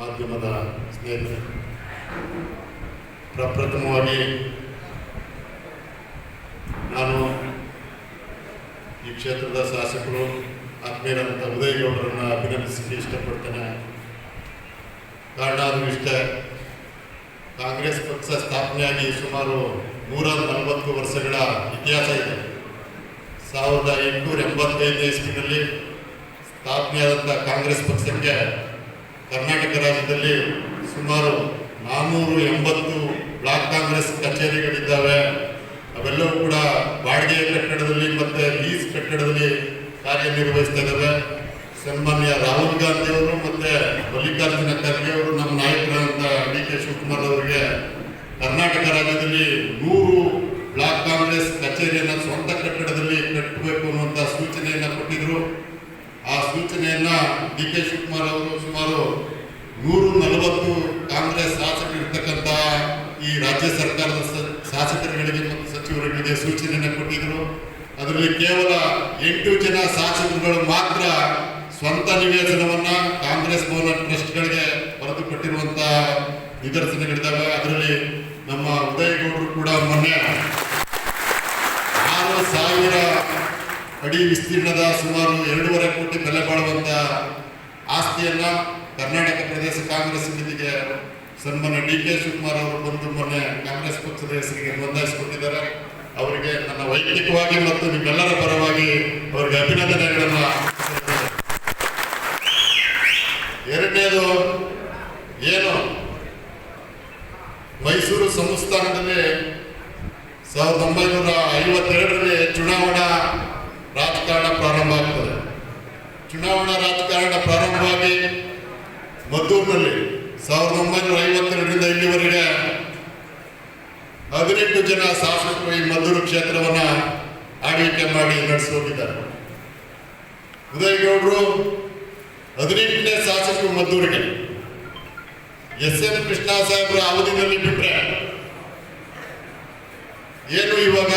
ಮಾಧ್ಯಮದ ಸ್ನೇಹಿತರೆ, ಪ್ರಪ್ರಥಮವಾಗಿ ನಾನು ಈ ಕ್ಷೇತ್ರದ ಶಾಸಕರು ಆತ್ಮೀಯರಂತ ಉದಯಗೌಡರನ್ನು ಅಭಿನಂದಿಸಲಿಕ್ಕೆ ಇಷ್ಟಪಡ್ತೇನೆ. ಕಾರಣ ಅದು ಇಷ್ಟೇ ಕಾಂಗ್ರೆಸ್ ಪಕ್ಷ ಸ್ಥಾಪನೆಯಾಗಿ ಸುಮಾರು ನೂರ ನಲವತ್ತು ವರ್ಷಗಳ ಇತಿಹಾಸ ಇದೆ. ಸಾವಿರದ ಎಂಟುನೂರ ಎಂಬತ್ತೈದನೇ ಇಸ್ವಿನಲ್ಲಿ ಸ್ಥಾಪನೆಯಾದಂಥ ಕಾಂಗ್ರೆಸ್ ಪಕ್ಷಕ್ಕೆ ಕರ್ನಾಟಕ ರಾಜ್ಯದಲ್ಲಿ ಸುಮಾರು ನಾನ್ನೂರು ಎಂಬತ್ತು ಬ್ಲಾಕ್ ಕಾಂಗ್ರೆಸ್ ಕಚೇರಿಗಳಿದ್ದಾವೆ. ಅವೆಲ್ಲವೂ ಕೂಡ ಬಾಡಿಗೆ ಕಟ್ಟಡದಲ್ಲಿ ಮತ್ತು ಲೀಸ್ ಕಟ್ಟಡದಲ್ಲಿ ಕಾರ್ಯನಿರ್ವಹಿಸ್ತಾ ಇದ್ದಾವೆ. ಸನ್ಮಾನ್ಯ ರಾಹುಲ್ ಗಾಂಧಿ ಅವರು ಮತ್ತೆ ಮಲ್ಲಿಕಾರ್ಜುನ ಖರ್ಗೆ ಅವರು ನಮ್ಮ ನಾಯಕರಾದಂಥ ಡಿ ಕೆ ಶಿವಕುಮಾರ್ ಅವರಿಗೆ ಕರ್ನಾಟಕ ರಾಜ್ಯದಲ್ಲಿ ನೂರು ಬ್ಲಾಕ್ ಕಾಂಗ್ರೆಸ್ ಕಚೇರಿಯನ್ನು ಸ್ವಂತ ಕಟ್ಟಡದಲ್ಲಿ ಕಟ್ಟಬೇಕು ಅನ್ನುವಂಥ ಸೂಚನೆಯನ್ನು ಕೊಟ್ಟಿದ್ರು. ಸೂಚನೆಯನ್ನ ಡಿ ಕೆ ಶಿವಕುಮಾರ್ ಅವರು ಸುಮಾರು ನೂರು ನಲವತ್ತು ಕಾಂಗ್ರೆಸ್ ಶಾಸಕರಿರ್ತಕ್ಕಂತಹ ಈ ರಾಜ್ಯ ಸರ್ಕಾರದ ಶಾಸಕರುಗಳಿಗೆ ಮತ್ತು ಸಚಿವರುಗಳಿಗೆ ಸೂಚನೆಯನ್ನು ಕೊಟ್ಟಿದ್ರು ಅದರಲ್ಲಿ ಕೇವಲ ಎಂಟು ಜನ ಶಾಸಕರುಗಳು ಮಾತ್ರ ಸ್ವಂತ ನಿವೇಶನವನ್ನ ಕಾಂಗ್ರೆಸ್ ಭವನ ಟ್ರಸ್ಟ್ಗಳಿಗೆ ಕೊಟ್ಟಿರುವಂತಹ ನಿದರ್ಶನಗಳಿದ್ದಾವೆ. ಅದರಲ್ಲಿ ನಮ್ಮ ಉದಯಗೌಡರು ಕೂಡ ಮೊನ್ನೆ ಆರು ಸಾವಿರ ಅಡಿ ವಿಸ್ತೀರ್ಣದ ಸುಮಾರು ಎರಡೂವರೆ ಕೋಟಿ ಬೆಲೆ ಬಾಳುವಂತ ಆಸ್ತಿಯನ್ನ ಕರ್ನಾಟಕ ಪ್ರದೇಶ ಕಾಂಗ್ರೆಸ್ ಸಮಿತಿಗೆ ಸನ್ಮಾನ್ಯ ಡಿ ಕೆ ಶಿವಕುಮಾರ್ ಅವರು ಬಂದು ಮೊನ್ನೆ ಕಾಂಗ್ರೆಸ್ ಪಕ್ಷದ ಹೆಸರಿಗೆ ನೋಂದಾಯಿಸಿಕೊಂಡಿದ್ದಾರೆ ಅವರಿಗೆ ನನ್ನ ವೈಯಕ್ತಿಕವಾಗಿ ಮತ್ತು ನಿಮ್ಮೆಲ್ಲರ ಪರವಾಗಿ ಅವರಿಗೆ ಅಭಿನಂದನೆಗಳನ್ನ. ಎರಡನೇದು ಏನು ಮೈಸೂರು ಸಂಸ್ಥಾನದಲ್ಲಿ ಸಾವಿರದ ಒಂಬೈನೂರ ಐವತ್ತೆರಡರಲ್ಲಿ ಚುನಾವಣಾ ರಾಜಕಾರಣ ಪ್ರಾರಂಭ ಆಗ್ತದೆ. ಚುನಾವಣಾ ರಾಜಕಾರಣ ಪ್ರಾರಂಭವಾಗಿ ಮದ್ದೂರಿನಲ್ಲಿ ಸಾವಿರದ ಒಂಬೈನೂರ ಐವತ್ತೆರಡರಿಂದ ಇಲ್ಲಿವರೆಗೆ ಹದಿನೆಂಟು ಜನ ಶಾಸಕರು ಈ ಮದ್ದೂರು ಕ್ಷೇತ್ರವನ್ನ ಆಡಳಿತ ಮಾಡಿ ನಡೆಸಿ ಹೋಗಿದ್ದಾರೆ. ಉದಯಗೌಡರು ಹದಿನೆಂಟನೇ ಶಾಸಕರು ಮದ್ದೂರಿಗೆ. ಎಸ್ ಎಂ ಕೃಷ್ಣ ಸಾಹೇಬರ ಅವಧಿನಲ್ಲಿ ಬಿಟ್ಟರೆ ಏನು ಇವಾಗ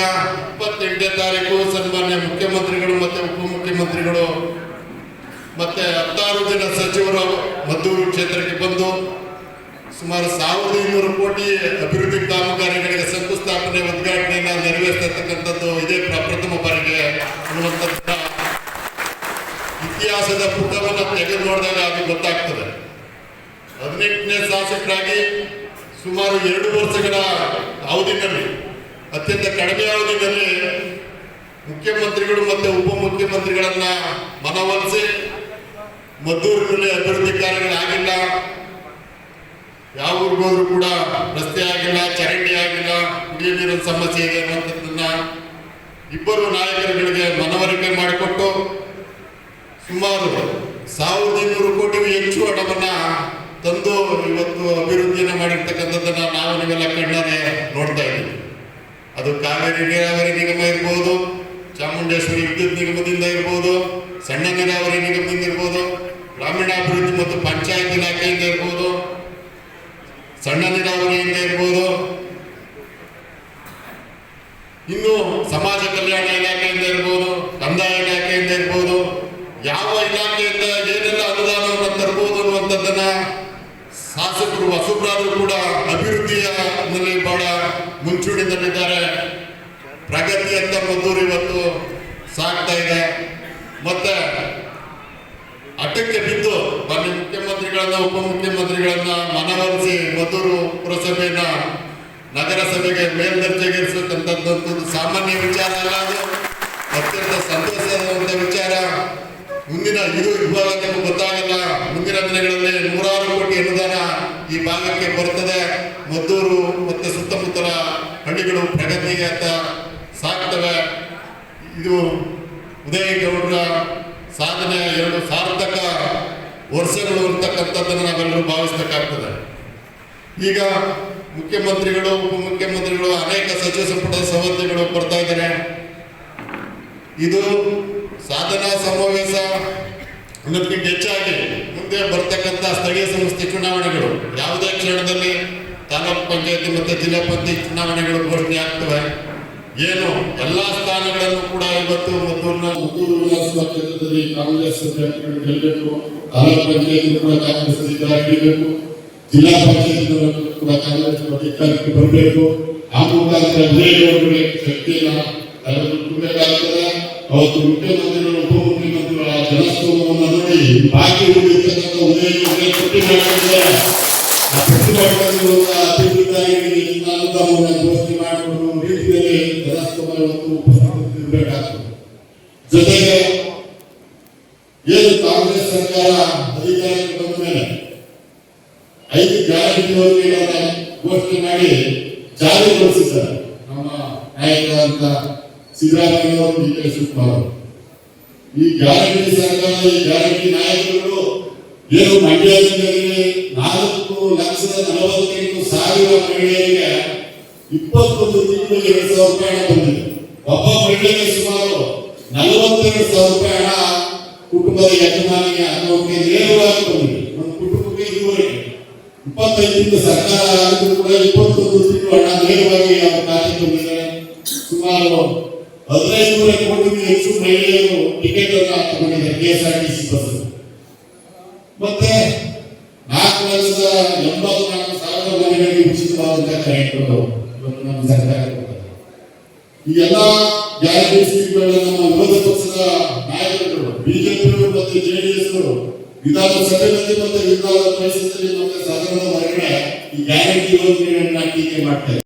ಇಪ್ಪತ್ತೆಂಟನೇ ತಾರೀಕು ಸನ್ಮಾನ್ಯ ಮುಖ್ಯಮಂತ್ರಿಗಳು ಮತ್ತೆ ಉಪಮುಖ್ಯಮಂತ್ರಿಗಳು ಮತ್ತೆ ಹತ್ತಾರು ಜನ ಸಚಿವರು ಮದ್ದೂರು ಕ್ಷೇತ್ರಕ್ಕೆ ಬಂದು ಸುಮಾರು ಸಾವಿರದ ಇನ್ನೂರು ಕೋಟಿ ಅಭಿವೃದ್ಧಿ ಕಾಮಗಾರಿಗಳಿಗೆ ಶಂಕುಸ್ಥಾಪನೆ ಉದ್ಘಾಟನೆಯನ್ನ ನೆರವೇರಿಸತಕ್ಕಂಥದ್ದು ಇದೇ ಪ್ರಪ್ರಥಮ ಬಾರಿಗೆ ಅನ್ನುವಂಥದ್ದನ್ನ ಇತಿಹಾಸದ ಪುಟವನ್ನು ತೆಗೆದು ನೋಡಿದಾಗ ಅದು ಗೊತ್ತಾಗ್ತದೆ. ಹದಿನೆಂಟನೇ ಶಾಸಕರಾಗಿ ಸುಮಾರು ಎರಡು ವರ್ಷಗಳ ಅವಧಿನಲ್ಲಿ ಅತ್ಯಂತ ಕಡಿಮೆ ಅವಧಿಯಲ್ಲಿ ಮುಖ್ಯಮಂತ್ರಿಗಳು ಮತ್ತೆ ಉಪಮುಖ್ಯಮಂತ್ರಿಗಳನ್ನ ಮನವೊಲಿಸಿ ಮದ್ದೂರಿನಲ್ಲಿ ಅಭಿವೃದ್ಧಿ ಕಾರ್ಯಗಳಾಗಿಲ್ಲ ಯಾವ ಊರಿಗೋದ್ರೂ ಕೂಡ ರಸ್ತೆ ಆಗಿಲ್ಲ, ಚರಂಡಿ ಆಗಿಲ್ಲ, ಕುಡಿಯ ನೀರಿನ ಸಮಸ್ಯೆ ಇದೆ ಅನ್ನುವಂಥದ್ದನ್ನ ಇಬ್ಬರು ನಾಯಕರುಗಳಿಗೆ ಮನವರಿಕೆ ಮಾಡಿಕೊಟ್ಟು ಸುಮಾರು ಸಾವಿರದ ಇನ್ನೂರು ಕೋಟಿಗೂ ಹೆಚ್ಚು ಹಣವನ್ನ ತಂದು ಇವತ್ತು ಅಭಿವೃದ್ಧಿಯನ್ನು ಮಾಡಿರ್ತಕ್ಕಂಥದ್ದನ್ನ ನಾವು ನೀವೆಲ್ಲ ಕಣ್ಣಾರೆ ನೋಡ್ತಾ ಇದ್ದೀವಿ. ಅದು ಕಾವೇರಿ ನೀರಾವರಿ ನಿಗಮ ಇರ್ಬೋದು, ಚಾಮುಂಡೇಶ್ವರಿ ವಿದ್ಯುತ್ ನಿಗಮದಿಂದ ಇರ್ಬೋದು ಸಣ್ಣ ನೀರಾವರಿ ನಿಗಮದಿಂದ ಇರ್ಬೋದು, ಗ್ರಾಮೀಣಾಭಿವೃದ್ಧಿ ಮತ್ತು ಪಂಚಾಯತ್ ಇಲಾಖೆಯಿಂದ ಇರ್ಬೋದು ಸಣ್ಣ ನೀರಾವರಿಯಿಂದ ಇರ್ಬೋದು. ಇನ್ನು ಸಮಾಜ ಕಲ್ಯಾಣ ಇಲಾಖೆಯಿಂದ ಇರ್ಬೋದು, ಕಂದಾಯ ಇಲಾಖೆಯಿಂದ ಇರ್ಬೋದು, ಯಾವ ಇಲಾಖೆಯಿಂದ ಶಾಸಕರು ಹೊಸಬ್ರಾದರೂ ಕೂಡ ಅಭಿವೃದ್ಧಿಯ ನಲ್ಲಿ ಬಹಳ ಮುಂಚೂಣಿದಲ್ಲಿದ್ದಾರೆ ಪ್ರಗತಿ ಅಂತ ಮದ್ದೂರು ಇವತ್ತು ಸಾಕ್ತಾ ಇದೆ. ಮತ್ತೆ ಅಟಕ್ಕೆ ಬಿದ್ದು ಮಾನ್ಯ ಮುಖ್ಯಮಂತ್ರಿಗಳನ್ನ ಉಪಮುಖ್ಯಮಂತ್ರಿಗಳನ್ನ ಮನವೊಲಿಸಿ ಮದ್ದೂರು ಪುರಸಭೆಯನ್ನ ನಗರಸಭೆಗೆ ಮೇಲ್ದರ್ಜೆಗೇರಿಸತಕ್ಕಂಥದ್ದು ಸಾಮಾನ್ಯ ವಿಚಾರ ಅಲ್ಲ ಅದು. ಅತ್ಯಂತ ಸಂತೋಷದ ವಿಚಾರ. ಮುಂದಿನ ಇದು ಇವಾಗ ನಿಮಗೆ ಗೊತ್ತಾಗಲ್ಲ. ಮುಂದಿನ ದಿನಗಳಲ್ಲಿ ನೂರಾರು ಕೋಟಿ ಅನುದಾನ ಈ ಭಾಗಕ್ಕೆ ಬರ್ತದೆ ಮದ್ದೂರು ಮತ್ತೆ ಸುತ್ತಮುತ್ತಲ ಹಳ್ಳಿಗಳು ಪ್ರಗತಿಗೆ ಅಂತ ಸಾಕ್ತವೆ. ಇದು ಉದಯಗೌಡರ ಸಾಧನೆ ಎರಡು ಸಾರ್ಥಕ ವರ್ಷಗಳು ಇರ್ತಕ್ಕಂಥದ್ದನ್ನು ನಾವೆಲ್ಲರೂ ಭಾವಿಸ್ತಕ್ಕಾಗ್ತದೆ ಈಗ ಮುಖ್ಯಮಂತ್ರಿಗಳು, ಉಪಮುಖ್ಯಮಂತ್ರಿಗಳು, ಅನೇಕ ಸಚಿವ ಸಂಪುಟದ ಸವಲತ್ತುಗಳು ಬರ್ತಾ ಇದ್ದಾರೆ. ಇದು ಸಾಧನಾ ಸಮಾವೇಶ. ಅನ್ನೋದಕ್ಕಿಂತ ಹೆಚ್ಚಾಗಿ ಮುಂದೆ ಬರ್ತಕ್ಕಂಥ ಸ್ಥಳೀಯ ಸಂಸ್ಥೆ ಚುನಾವಣೆಗಳು ಯಾವುದೇ ಕ್ಷಣದಲ್ಲಿ ತಾಲೂಕ್ ಪಂಚಾಯತಿ ಮತ್ತು ಜಿಲ್ಲಾ ಪಂಚಾಯತ್ ಚುನಾವಣೆಗಳು ಘೋಷಣೆ ಆಗ್ತವೆ. ಏನು ಎಲ್ಲಾ ಸ್ಥಾನಗಳನ್ನು ಕೂಡ ಇವತ್ತು ವಿಧಾನಸಭಾ ಕ್ಷೇತ್ರದಲ್ಲಿ ಕಾಂಗ್ರೆಸ್ ಗೆಲ್ಲಬೇಕು, ತಾಲೂಕು ಪಂಚಾಯತ್ ಕೂಡ ಕಾಂಗ್ರೆಸ್ ಅಧಿಕಾರ ಜಿಲ್ಲಾ ಪಂಚಾಯತ್ ಕೂಡ ಕಾಂಗ್ರೆಸ್ ಅಧಿಕಾರಕ್ಕೆ ಬರಬೇಕು. ಆ ಮುಖಾಂತರ ಉದಯಗೌಡರಿಗೆ ಶಕ್ತಿಯನ್ನು ತರಬೇಕಾಗ್ತದೆ ಅವತ್ತು ಮುಖ್ಯಮಂತ್ರಿಗಳು ಜನಸ್ತೋಮವನ್ನು ನೋಡಿ ಬಾಕಿ ಉಳಿದಿರ್ತಕ್ಕಂಥ ಉದಯಗೌಡರಿಗೆ ಪಟ್ಟಿ ಮಾಡಿದ್ದಾರೆ ಆ ಕಾಂಗ್ರೆಸ್ ಸರ್ಕಾರ ಅಧಿಕಾರಕ್ಕೆ ಬಂದ ಐದು ಗ್ಯಾರಂಟಿ ಯೋಜನೆಗಳನ್ನ ಘೋಷಣೆ ಮಾಡಿ ನಮ್ಮ ಅಂತ ಸಿದ್ದರಾಮಯ್ಯ ಅವರು ಡಿ. ಈ ಗ್ಯಾರಂಟಿ ಸರ್ಕಾರ ಈ ಗ್ಯಾರಂಟಿ ನಾಯಕರು ಏನು ಮಂಡ್ಯ ಜಿಲ್ಲೆಯಲ್ಲಿ ನಾಲ್ಕು ಲಕ್ಷದ ನಲವತ್ತೆಂಟು ಸಾವಿರ ಮಹಿಳೆಯರಿಗೆ ಇಪ್ಪತ್ತೊಂದು ತಿಂಗಳು ಎರಡು ಸಾವಿರ ರೂಪಾಯಿ ಬಂದಿದೆ. ಒಬ್ಬ ಮಹಿಳೆಗೆ ಸುಮಾರು ನಲವತ್ತೆರಡು ಸಾವಿರ ರೂಪಾಯಿ ಹಣ ಕುಟುಂಬದ ಯಜಮಾನಿಗೆ ಅನ್ನೋಕೆ ನೇರವಾಗಿ ಬಂದಿದೆ. ಒಂದು ಕುಟುಂಬಕ್ಕೆ ಇದುವರೆಗೆ ಇಪ್ಪತ್ತೈದು ತಿಂಗಳು ಸರ್ಕಾರ ಆಗಿದ್ರು ಕೂಡ ಇಪ್ಪತ್ತೊಂದು ತಿಂಗಳು ಹಣ ನೇರವಾಗಿ ಅವರ ಖಾತೆಗೆ ಬಂದಿದೆ. ಸುಮಾರು ಹದಿನೈದುವರೆ ಕೋಟಿಗೂ ಹೆಚ್ಚು ಮಹಿಳೆಯರು ಟಿಕೆಟ್ ಅನ್ನು ತಗೊಂಡಿದ್ದಾರೆ ಕೆಎಸ್ಆರ್ಟಿಸಿ ಬಸ್ ಮತ್ತೆ ನಾಲ್ಕು ಲಕ್ಷದ ಎಂಬತ್ನಾಲ್ಕು ಸಾವಿರ ಮನೆಗಳಿಗೆ ಉಚಿತವಾದಂತಹ ನಮ್ಮ ಸರ್ಕಾರ ಈ ಎಲ್ಲ ಗ್ಯಾರಂಟಿ ಸ್ಕೀಮ್ಗಳನ್ನ ನಮ್ಮ ವಿರೋಧ ಪಕ್ಷದ ನಾಯಕರುಗಳು, ಬಿಜೆಪಿ ಮತ್ತು ಜೆಡಿಎಸ್ ವಿಧಾನಸಭೆಯಲ್ಲಿ ಮತ್ತು ವಿಧಾನ ಪರಿಷತ್ತಲ್ಲಿ ಮತ್ತೆ ಸದನದ ಹೊರಗಡೆ ಈ ಗ್ಯಾರಂಟಿ ಯೋಜನೆಗಳನ್ನ ಟೀಕೆ ಮಾಡ್ತಾರೆ